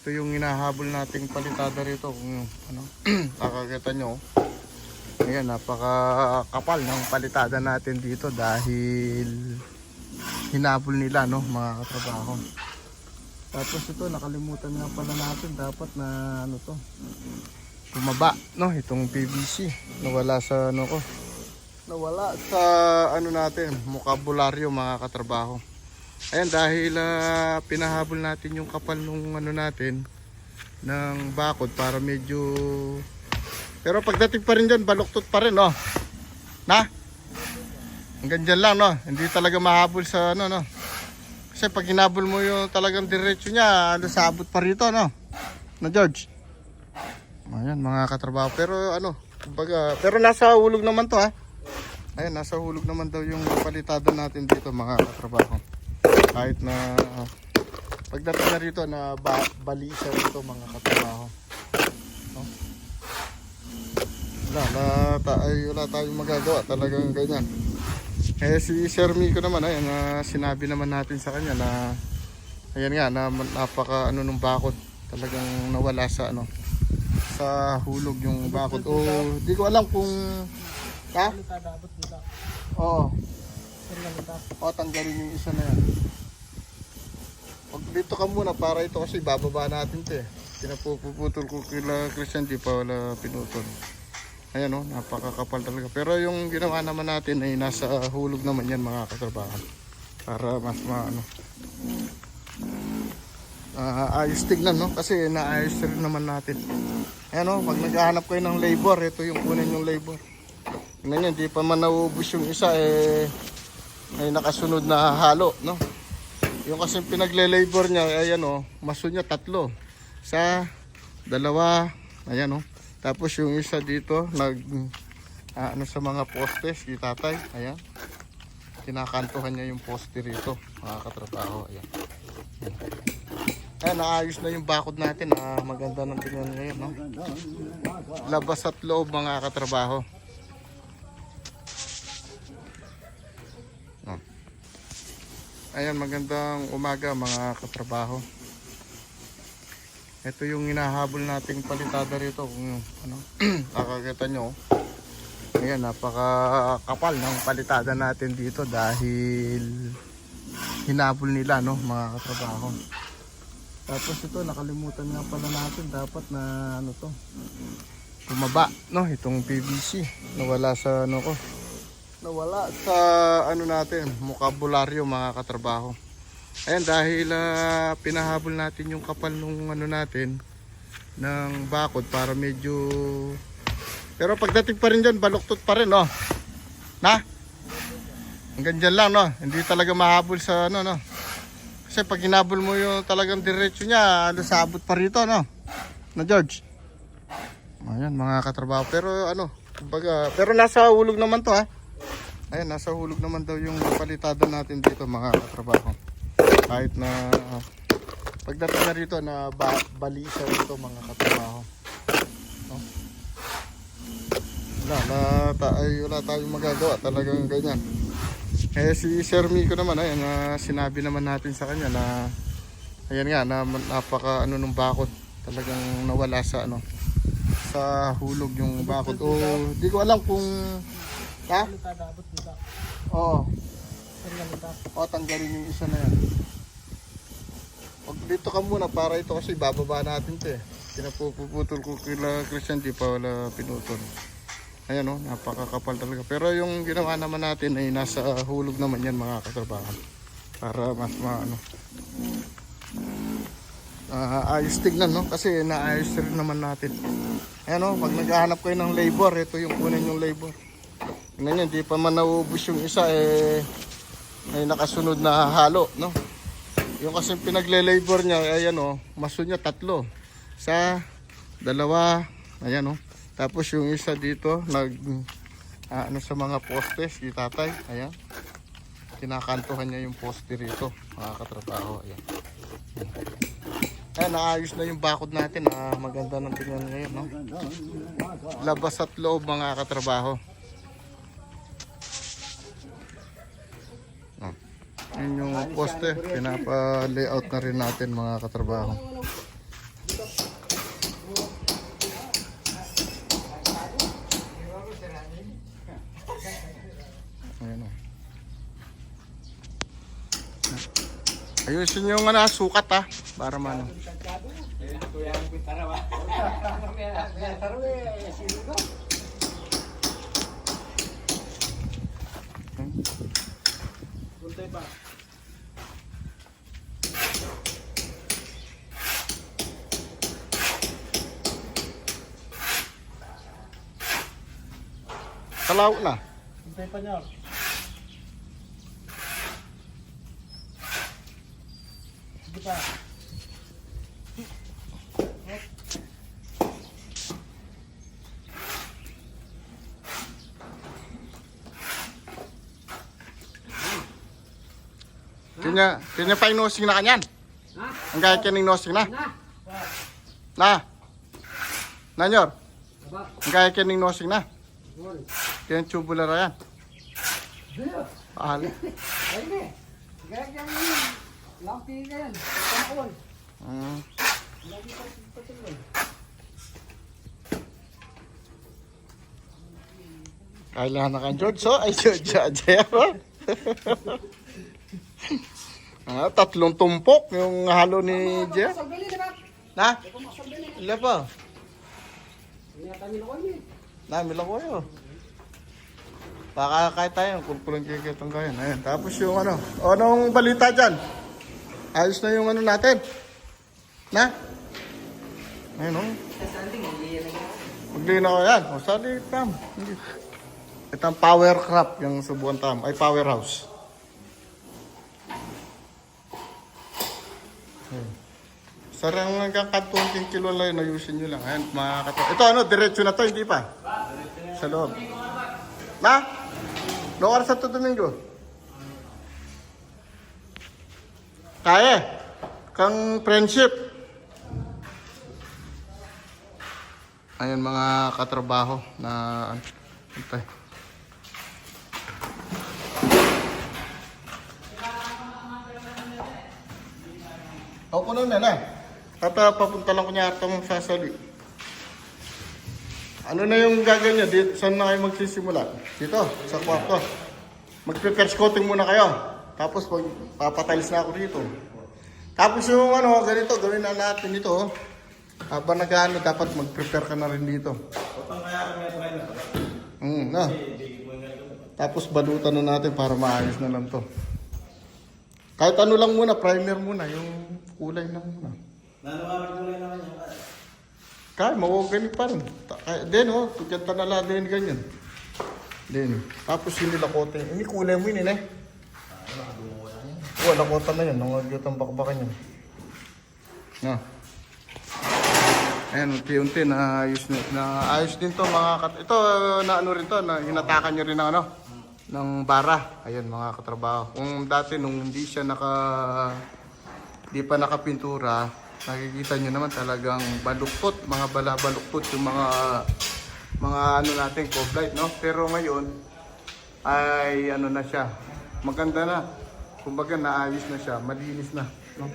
Ito yung hinahabol nating palitada rito kung ano, nakakita nyo. Ayan, napakakapal ng palitada natin dito dahil hinabol nila no mga katrabaho. Tapos ito nakalimutan nga pala natin dapat na ano to bumaba no itong PVC nawala sa ano ko nawala sa ano natin mokabularyo mga katrabaho ayan dahil ah, pinahabol natin yung kapal nung ano natin ng bakod para medyo pero pagdating pa rin dyan baluktot pa rin no na hanggang dyan lang no hindi talaga mahabol sa ano no kasi pag hinabol mo yung talagang diretso niya ano sabot pa rito no na George Ayan mga katrabaho. Pero ano, kumbaga, pero nasa hulog naman to ha. Ayan, nasa hulog naman daw yung palitada natin dito mga katrabaho. Kahit na ah, pagdating na rito na ba, balisa rito mga katrabaho. No? Wala, wala, ta, ay, wala tayong magagawa. Talagang ganyan. Eh si Sir Miko naman, ayan, na sinabi naman natin sa kanya na ayan nga, na napaka ano nung bakod. Talagang nawala sa ano, sa hulog yung bakod. O di ko alam kung ha? Oo. O tanggalin yung isa na yan. Pag dito ka muna para ito kasi bababa natin 'to eh. Pinapuputol ko kila Christian di pa wala pinutol. Ayan oh, napakakapal talaga. Pero yung ginawa naman natin ay nasa hulog naman yan mga katrabaho. Para mas maano. Ah, ayos tignan no kasi naayos rin naman natin. Ayan o, pag naghahanap kayo ng labor, ito yung kunin yung labor. Tingnan nyo, hindi pa man nauubos yung isa, eh, may nakasunod na halo, no? Yung kasi pinagle-labor niya, ayan o, maso niya tatlo. Sa dalawa, ayan o. Tapos yung isa dito, nag, ah, ano sa mga postes, si tatay, ayan. Kinakantuhan niya yung poste rito, mga katrabaho, ayan. Ayan, naayos na yung bakod natin. Ah, maganda ng tingnan ngayon, no? Labas at loob mga katrabaho. Ayan, magandang umaga mga katrabaho. Ito yung hinahabol nating palitada rito kung ano, nakakita nyo. Ayan, napakakapal ng palitada natin dito dahil hinabol nila, no, mga katrabaho. Tapos ito nakalimutan nga pala natin dapat na ano to. Bumaba no itong PVC. Nawala sa ano ko. Nawala sa ano natin, mokabularyo mga katrabaho. Ayan dahil ah, pinahabol natin yung kapal nung ano natin ng bakod para medyo pero pagdating pa rin dyan baluktot pa rin no. Na? Hanggang dyan lang no. Hindi talaga mahabol sa ano no. Kasi pag hinabol mo yung talagang diretso niya, ano sabot pa rito, no? Na George. Ayan, mga katrabaho. Pero ano, kumbaga, pero nasa hulog naman to, ha? Ayan, nasa hulog naman daw yung palitada natin dito, mga katrabaho. Kahit na ah, pagdating na rito na ba, balisa rito, mga katrabaho. No? Wala, wala, ta, ay, wala tayong magagawa. Talagang ganyan. Eh si Sir Miko naman ayan na sinabi naman natin sa kanya na ayan nga na napaka ano nung bakod talagang nawala sa ano sa hulog yung bakod. O di ko alam kung ha? Oo. O tanggalin yung isa na yan. Pag dito ka muna para ito kasi bababa natin 'to eh. Pinapuputol ko kila Christian di pa wala pinutol. Ayan o, napakakapal talaga. Pero yung ginawa naman natin ay nasa hulog naman yan mga katrabaho. Para mas maano. Ah, ayos tignan no kasi naayos rin naman natin. Ayan o, pag naghahanap kayo ng labor, ito yung kunin yung labor. Tingnan nyo, hindi pa man nauubos yung isa eh may nakasunod na halo, no? Yung kasi pinagle-labor niya, ayan o, maso niya tatlo. Sa dalawa, ayan o. Tapos yung isa dito, nag, ah, ano sa mga postes, si tatay, ayan. Kinakantuhan niya yung poste rito, mga katrabaho, ayan. Ayan, naayos na yung bakod natin, ah, maganda ng tingnan ngayon, no? Labas at loob, mga katrabaho. Yun yung poste, pinapa-layout na rin natin mga katrabaho. Ayan o. Ayusin yung ano, sukat ha, para man. Talaw na. Hintay pa niya. Sige pa. Kanya, kanya pa yung nosing na kanyan. Ang gaya kining nosing na. Na. Nanyor. Ang gaya kining nosing na. Kaya tubular yan. Ahal. Yan yan. Mm. Kailangan na kang George, so ay George, Ajay ba? ah, tatlong tumpok yung halo ni ba? Na? Ikaw masagbili. Ila pa. Na, ko yun. Baka kahit tayo, kulpulan kikitang kayo. Ayan. Tapos yung ano, o, anong balita dyan? Ayos na yung ano natin. Na? Ayun o. Maglina ko yan. O, sali tam. Hindi. Ito ang power crop, yung subuan tam. Ay, powerhouse. Ayan. Sarang hanggang kantunting kilo lang yun, ayusin nyo lang. Ayan, mga kato. Ito ano, diretso na to, hindi pa? Sa loob. Na? No oras sa to Domingo? Kaya. Kang friendship. Ayan mga katrabaho na antay. Ako ko na na. At uh, papunta lang ko niya itong sasali. Ano na yung gagawin niyo? Dito, saan na kayo magsisimula? Dito, sa kwarto. Mag-prepare coating muna kayo. Tapos pag papatiles na ako dito. Tapos yung ano, ganito, gawin na natin ito. oh. Habang nag-ano, dapat mag-prepare ka na rin dito. Mm, na. Tapos balutan na natin para maayos na lang to. Kahit ano lang muna, primer muna, yung kulay lang muna. Kaya, mawagani pa rin. Din oh, tukyan tanala din ganyan. Din. Tapos yung nilakote. Hindi kulay mo yun eh. Wala lakota na yan. Nangagyot ang bakbakan yan. Na. Ayan, unti-unti na ayos na, na ayos din to mga kat ito na ano rin to na hinatakan niyo rin ng ano ng bara. Ayun mga katrabaho. Kung dati nung hindi siya naka di pa nakapintura, nakikita nyo naman talagang baluktot, mga bala baluktot yung mga mga ano natin cove light, no? Pero ngayon ay ano na siya, maganda na. Kumbaga naayos na siya, malinis na, no?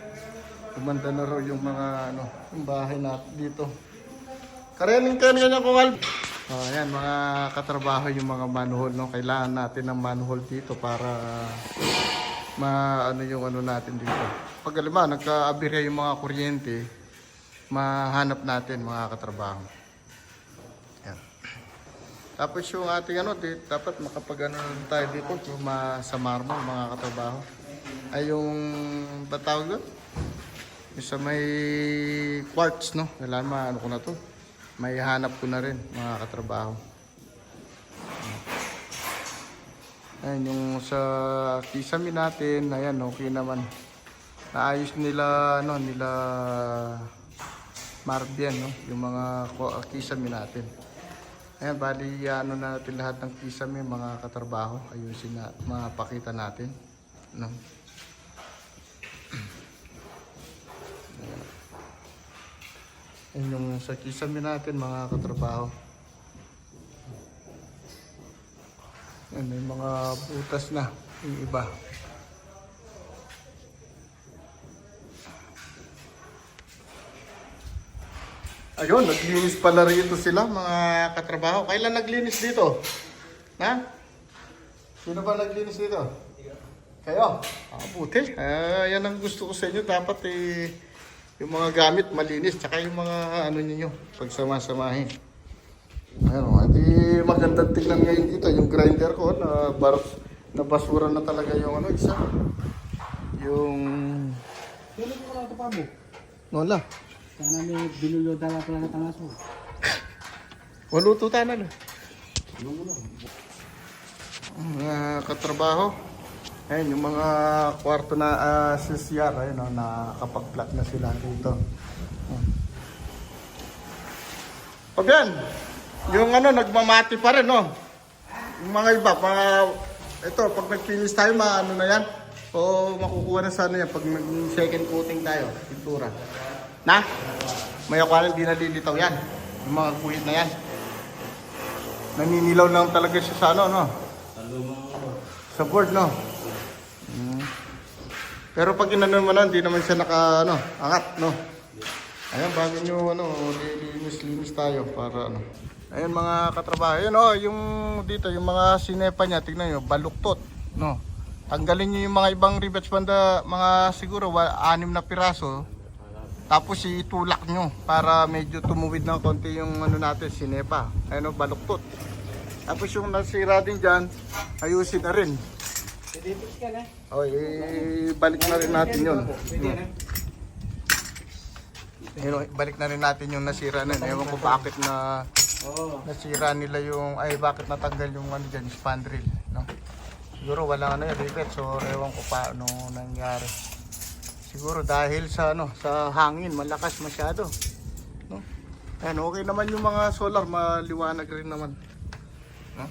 Kumanda na raw yung mga ano, yung bahay natin dito. Karening kayo ganyan kung. Oh, ayan, mga katrabaho yung mga manhole, no? Kailangan natin ng manhole dito para ma ano yung ano natin dito. Pag alam mo, nagka-abirya yung mga kuryente, mahanap natin mga katrabaho. Yan. Tapos yung ating ano, di, dapat makapag ano tayo dito yung ma, sa marmol mga katrabaho. Ay yung batawag doon? Yung sa may quartz, no? Kailangan maano ko na to. May hanap ko na rin mga katrabaho. Ayan, yung sa kisame natin, ayan, okay naman. Naayos nila, ano, nila Marbian, no? Yung mga ko- kisame natin. Ayan, bali, ano natin lahat ng kisame, mga katrabaho. Ayusin na, mapakita natin. No? Ayan yung sa kisame natin, mga katrabaho. Yan, may mga butas na. Yung iba. Ayun, naglinis pala rito sila mga katrabaho. Kailan naglinis dito? Na? Sino ba naglinis dito? Kayo? Ah, buti. Ah, yan ang gusto ko sa inyo. Dapat eh, yung mga gamit malinis. Tsaka yung mga ano ninyo pag samasamahin. Ayun, oh, hindi magandang tingnan ngayon dito. Yung grinder ko, na, bar, na basura na talaga yung ano, isa. Yung... Tulog ko lang ito pa mo. Wala. Sana may binulo dala pala na tangas mo. Waluto tanan. Mga katrabaho. Ayun, yung mga kwarto na uh, sa CR, ayun, oh, nakakapag-flat na sila dito. Hmm. O yan, yung ano, nagmamati pa rin, no? Yung mga iba, mga, ito, pag nag-finish tayo, maano na yan? O makukuha na sana yan pag nag-second coating tayo, pintura. Na? May akwalan, di nalilitaw yan. Yung mga kuhit na yan. Naninilaw lang talaga siya sa ano, no? Sa board, no? Mm. Pero pag inano mo na, hindi naman siya naka, ano, angat, no? Ayan, bago nyo, ano, lilinis-linis tayo para, ano. Ayan, mga katrabaho. Ayan, oh, yung dito, yung mga sinepa niya, tignan nyo, baluktot, no? Tanggalin nyo yung mga ibang rivets banda, mga siguro, anim na piraso. Tapos itulak nyo para medyo tumuwid ng konti yung ano natin, sinepa. Ayun, oh, baluktot. Tapos yung nasira din dyan, ayusin na rin. O, eh, balik na rin natin yun. Pwede na. Yun, oh, balik na rin natin yung nasira na. Ewan ko bakit na Oo. nasira nila yung, ay bakit natanggal yung ano dyan, spandrel. No? Siguro walang ano yun, rivet. So, ewan ko paano nangyari. Siguro dahil sa ano, sa hangin, malakas masyado. No? Ayan, okay naman yung mga solar, maliwanag rin naman. No?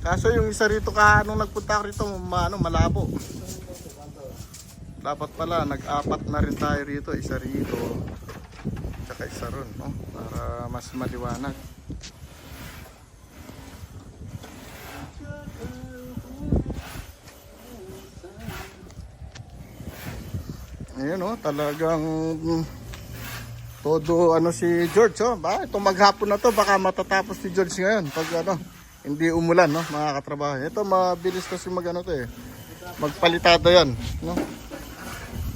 Kaso yung isa rito ka nung nagpunta ako rito, ma, ano, malabo. Dapat pala nag-apat na rin tayo rito, isa rito. Tsaka isa ron, no? Para mas maliwanag. Ayan oh, talagang todo ano si George oh. Ba, ito maghapon na to baka matatapos si George ngayon pag ano hindi umulan no mga katrabaho. Ito mabilis kasi mag ano to eh. Magpalitada 'yan, no?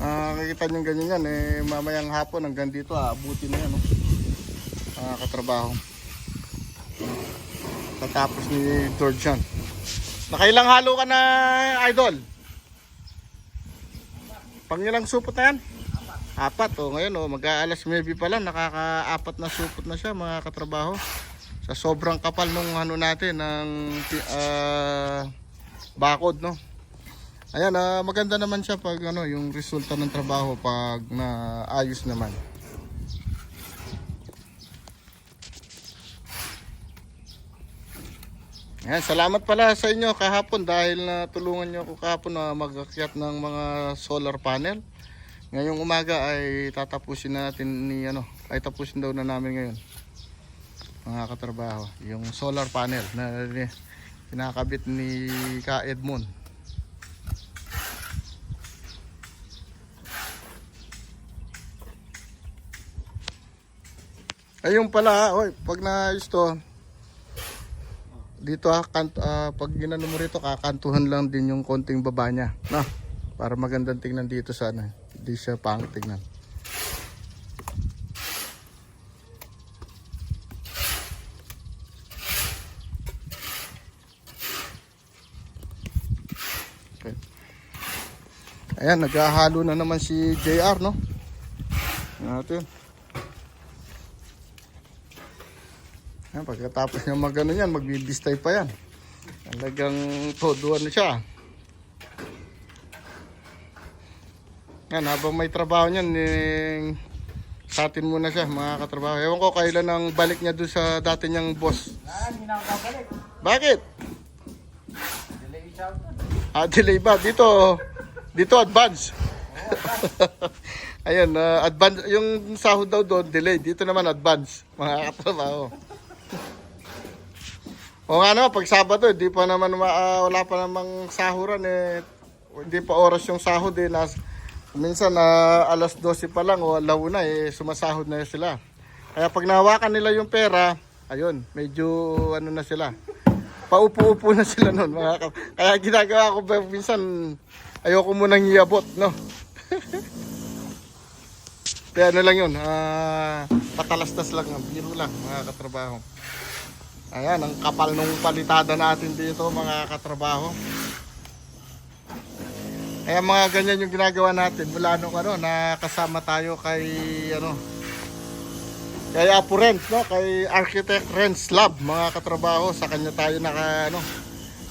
Ah, nakikita niyo ganyan yan eh mamayang hapon hanggang dito aabuti na yan no. Mga katrabaho. Tatapos ni George yan. Nakailang halo ka na idol? Pangilang supot na yan? Apat. O ngayon o mag-aalas maybe pa lang nakakaapat na supot na siya mga katrabaho. Sa sobrang kapal nung ano natin ng ah, bakod no. Ayan, ah, maganda naman siya pag ano, yung resulta ng trabaho pag naayos naman. Ayan, salamat pala sa inyo kahapon dahil na tulungan niyo ako kahapon na mag-akyat ng mga solar panel. Ngayong umaga ay tatapusin natin ni ano, ay tapusin daw na namin ngayon. Mga katrabaho, yung solar panel na kinakabit ni Ka Edmond. Ayun pala, oy, pag naayos to, dito ah, kant, ah, pag ginano mo rito, kakantuhan lang din yung konting baba niya. No? Para magandang tingnan dito sana. Hindi siya pangit tingnan. Ayan, naghahalo na naman si JR, no? Natin. Yan, pagkatapos niya mag ano yan, magbibistay pa yan. Talagang todo ano siya. Yan, habang may trabaho niyan, eh, sa atin muna siya, mga katrabaho. Ewan ko kailan ang balik niya doon sa dati niyang boss. Ah, hindi na ako babalik. Bakit? Delay. Ah, delay ba? Dito, dito advance. Ayun, ah, advance, yung sahod daw doon, delay. Dito naman advance, mga katrabaho. O nga naman, pag Sabado, di pa naman, ma- ah, wala pa namang sahuran eh. Hindi pa oras yung sahod eh. Nas, minsan na alas 12 pa lang o alauna eh sumasahod na sila. Kaya pag nahawakan nila yung pera, ayun, medyo ano na sila. Paupo-upo na sila noon. Mga ka- Kaya ginagawa ko ba minsan ayoko munang iabot, no? Kaya ano lang yun, ah, patalastas lang, biro lang mga katrabaho. Ayan, ang kapal nung palitada natin dito mga katrabaho. Kaya mga ganyan yung ginagawa natin mula nung ano, nakasama tayo kay ano, kay Apo Renz, no? kay Architect Renz Lab, mga katrabaho. Sa kanya tayo naka, ano,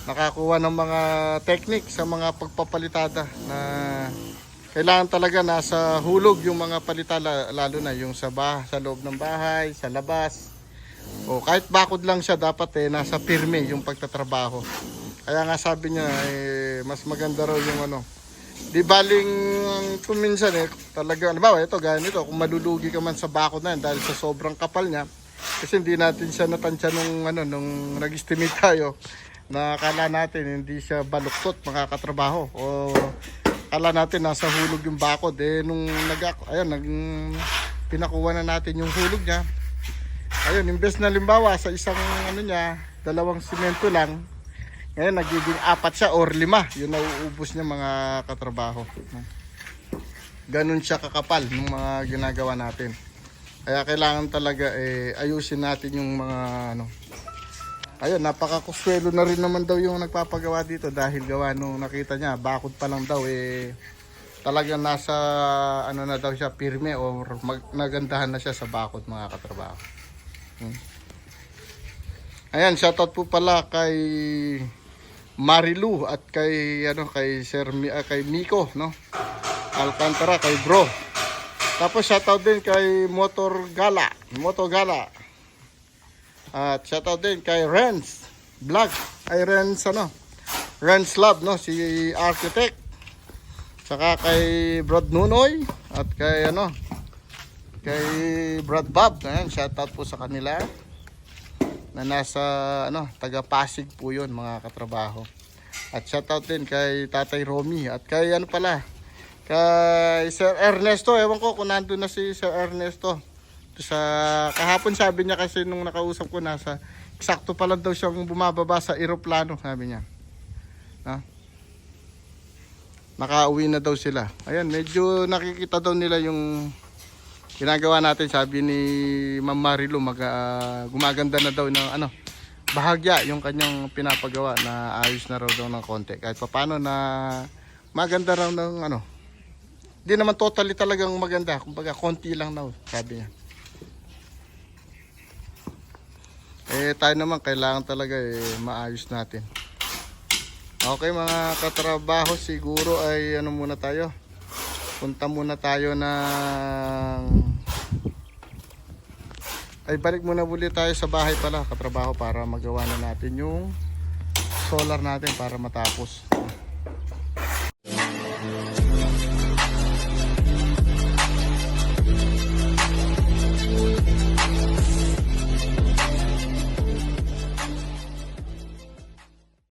nakakuha ng mga technique sa mga pagpapalitada na kailangan talaga nasa hulog yung mga palitada, lalo na yung sa, bah sa loob ng bahay, sa labas. O kahit bakod lang siya, dapat eh, nasa pirme yung pagtatrabaho. Kaya nga sabi niya, eh, mas maganda raw yung ano, Di baling kung minsan eh, talaga, halimbawa ito, gaya nito, kung malulugi ka man sa bakod na yan dahil sa sobrang kapal niya, kasi hindi natin siya natansya nung, ano, nung nag-estimate tayo, na akala natin hindi siya baluktot makakatrabaho. O akala natin nasa hulog yung bakod. Eh nung nag ayun nag pinakuha na natin yung hulog niya ayun imbes na limbawa sa isang ano niya dalawang simento lang ngayon nagiging apat siya or lima. Yun nauubos niya mga katrabaho. Ganun siya kakapal ng mga ginagawa natin. Kaya kailangan talaga eh, ayusin natin yung mga ano. Ayun, napakakuswelo na rin naman daw yung nagpapagawa dito dahil gawa nung nakita niya, bakod pa lang daw eh talagang nasa ano na daw siya pirme or mag, nagandahan na siya sa bakod mga katrabaho. Hmm. Ayan, shoutout po pala kay Marilu at kay ano kay Sir ah, kay Miko no. Alcantara kay Bro. Tapos shoutout din kay Motor Gala, Moto Gala. At shoutout din kay Renz Vlog. Ay Renz ano? Renz Lab no si architect. Saka kay Brad Nunoy at kay ano kay Brad Bob. Ayan, shoutout po sa kanila na nasa ano, taga Pasig po 'yon mga katrabaho. At shoutout din kay Tatay Romy at kay ano pala kay Sir Ernesto. Ewan ko kung nandun na si Sir Ernesto. Sa kahapon sabi niya kasi nung nakausap ko nasa eksakto pa lang daw siyang bumababa sa eroplano sabi niya. Ha? Nakauwi na daw sila. Ayan, medyo nakikita daw nila yung ginagawa natin sabi ni Ma'am Marilu mag ah, gumaganda na daw ng ano bahagya yung kanyang pinapagawa na ayos na raw daw ng konti. Kahit paano na maganda raw ng ano hindi naman totally talagang maganda. Kumbaga konti lang daw sabi niya. Eh tayo naman kailangan talaga eh maayos natin. Okay mga katrabaho siguro ay ano muna tayo? Punta muna tayo ng ay balik muna muli tayo sa bahay pala katrabaho para magawa na natin yung solar natin para matapos